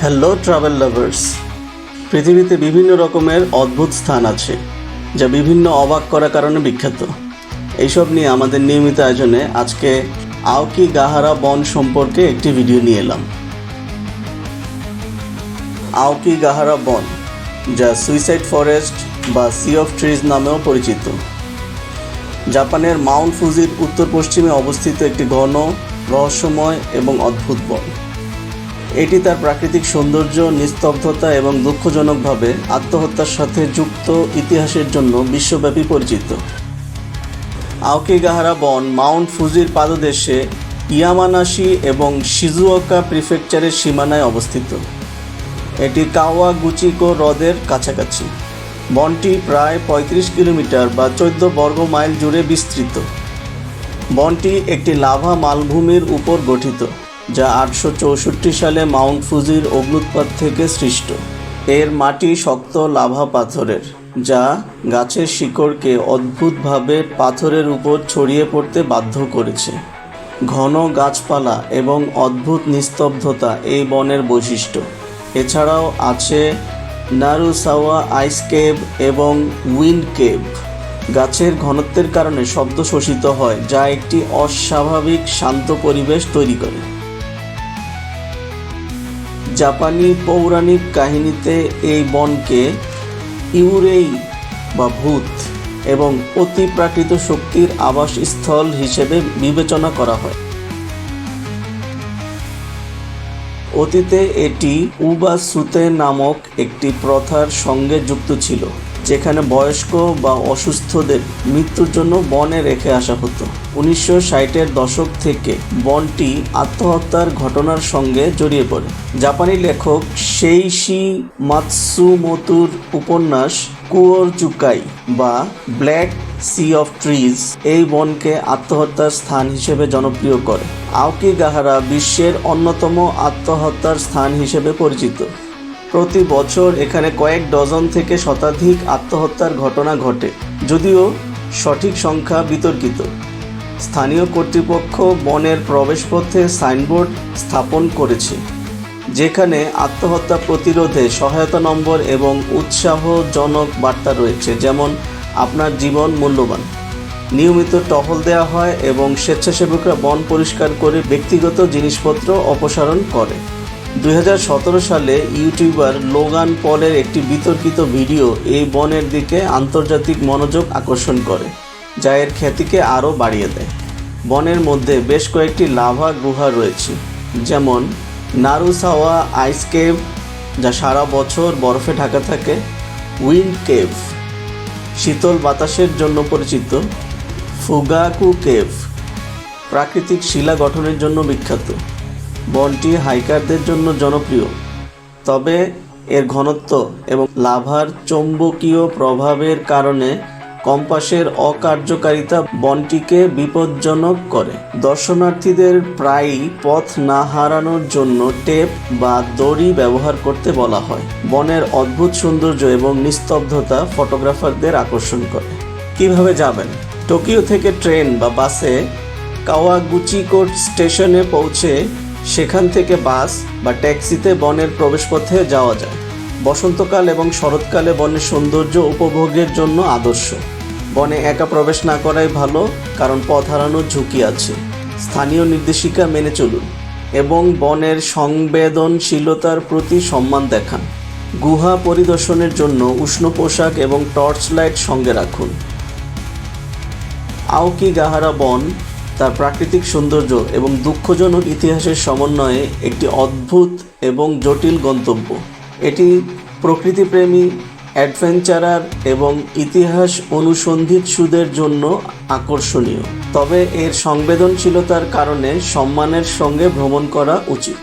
Hello travel lovers পৃথিবীতে বিভিন্ন রকমের অদ্ভুত স্থান আছে, যা বিভিন্ন অবাক করার কারণে বিখ্যাত। এইসব নিয়ে আমাদের নিয়মিত আয়োজনে আজকে আওকি গাহারা বন সম্পর্কে একটি ভিডিও নিয়ে এলাম। আওকি গাহারা বন, যা সুইসাইড ফরেস্ট বা সি অফ ট্রিজ নামেও পরিচিত। জাপানের মাউন্ট ফুজির উত্তর পশ্চিমে অবস্থিত একটি ঘন, রহস্যময় এবং অদ্ভুত বন। এটি তার প্রাকৃতিক সৌন্দর্য, নিস্তব্ধতা এবং দুঃখজনকভাবে আত্মহত্যার সাথে যুক্ত ইতিহাসের জন্য বিশ্বব্যাপী পরিচিত। আওকিগাহারা বন, মাউন্ট ফুজির পাদদেশে ইয়ামানাশি এবং শিজুওকা প্রিফেকচারের সীমানায় অবস্থিত। এটি কাওয়াগুচিকো হ্রদের কাছাকাছি। বনটি প্রায় পঁয়ত্রিশ কিলোমিটার বা চোদ্দ বর্গ মাইল জুড়ে বিস্তৃত। বনটি একটি লাভা মালভূমির উপর গঠিত। যা আটশো চৌষট্টি সালে মাউন্ট ফুজির অগ্নুৎপাত থেকে সৃষ্ট। এর মাটি শক্ত লাভা পাথরের, যা গাছের শিকড়কে অদ্ভুতভাবে পাথরের উপর ছড়িয়ে পড়তে বাধ্য করেছে। ঘন গাছপালা এবং অদ্ভুত নিস্তব্ধতা এই বনের বৈশিষ্ট্য। এছাড়াও আছে নারুসাওয়া আইস কেভ এবং উইন্ড কেভ। গাছের ঘনত্বের কারণে শব্দ শোষিত হয়, যা একটি অস্বাভাবিক শান্ত পরিবেশ তৈরি করে। জাপানি পৌরাণিক কাহিনীতে এই বনকে ইউরেই বা ভূত এবং অতি প্রাকৃত শক্তির আবাসস্থল হিসেবে বিবেচনা করা হয়। অতীতে এটি উবা সুতে নামক একটি প্রথার সঙ্গে যুক্ত ছিল। যেখানে বয়স্ক বা অসুস্থদের মৃত্যুর জন্য বনে রেখে আসা হতো। উনিশশো ষাটের দশক থেকে বনটি আত্মহত্যার ঘটনার সঙ্গে জড়িয়ে পড়ে। জাপানি লেখক সেইশি মাতসুমোতুর উপন্যাস কুয়োর চুকাই বা ব্ল্যাক সি অফ ট্রিজ এই বনকে আত্মহত্যার স্থান হিসেবে জনপ্রিয় করে। আওকি গাহারা বিশ্বের অন্যতম আত্মহত্যার স্থান হিসেবে পরিচিত। প্রতি বছর এখানে কয়েক ডজন থেকে শতাধিক আত্মহত্যার ঘটনা ঘটে, যদিও সঠিক সংখ্যা বিতর্কিত। স্থানীয় কর্তৃপক্ষ বনের প্রবেশপথে সাইনবোর্ড স্থাপন করেছে, যেখানে আত্মহত্যা প্রতিরোধে সহায়তা নম্বর এবং উৎসাহজনক বার্তা রয়েছে, যেমন, আপনার জীবন মূল্যবান। নিয়মিত টহল দেওয়া হয় এবং স্বেচ্ছাসেবকরা বন পরিষ্কার করে ব্যক্তিগত জিনিসপত্র অপসারণ করে। দুই হাজার সতেরো সালে ইউটিউবার লোগান পলের একটি বিতর্কিত ভিডিও এই বনের দিকে আন্তর্জাতিক মনোযোগ আকর্ষণ করে, যা এর খ্যাতিকে আরও বাড়িয়ে দেয়। বনের মধ্যে বেশ কয়েকটি লাভা গুহা রয়েছে, যেমন নারুসাওয়া আইস কেভ, যা সারা বছর বরফে ঢাকা থাকে, উইন্ড কেভ, শীতল বাতাসের জন্য পরিচিত, ফুগাকু কেভ, প্রাকৃতিক শিলা গঠনের জন্য বিখ্যাত। বনটি হাইকারদের জন্য জনপ্রিয়। তবে এর ঘনত্ব এবং লাভার চৌম্বকীয় প্রভাবের কারণে কম্পাসের অকার্যকারিতা বনটিকে বিপজ্জনক করে। দর্শনার্থীদের প্রায়ই পথ না হারানোর জন্য টেপ বা দড়ি ব্যবহার করতে বলা হয়। বনের অদ্ভুত সৌন্দর্য এবং নিস্তব্ধতা ফটোগ্রাফারদের আকর্ষণ করে। কীভাবে যাবেন? টোকিও থেকে ট্রেন বা বাসে কাওয়াগুচিকোট স্টেশনে পৌঁছে সেখান থেকে বাস বা ট্যাক্সিতে বনের প্রবেশপথে যাওয়া যায়। বসন্তকাল এবং শরৎকালে বনের সৌন্দর্য উপভোগের জন্য আদর্শ। বনে একা প্রবেশ না করাই ভালো, কারণ পথ হারানোর ঝুঁকি আছে। স্থানীয় নির্দেশিকা মেনে চলুন এবং বনের সংবেদনশীলতার প্রতি সম্মান দেখান। গুহা পরিদর্শনের জন্য উষ্ণ পোশাক এবং টর্চ লাইট সঙ্গে রাখুন। আওকি গাহারা বন তার প্রাকৃতিক সৌন্দর্য এবং দুঃখজনক ইতিহাসের সমন্বয়ে একটি অদ্ভুত এবং জটিল গন্তব্য। এটি প্রকৃতিপ্রেমী, অ্যাডভেঞ্চারার এবং ইতিহাস অনুসন্ধিত সুদের জন্য আকর্ষণীয়। তবে এর সংবেদনশীলতার কারণে সম্মানের সঙ্গে ভ্রমণ করা উচিত।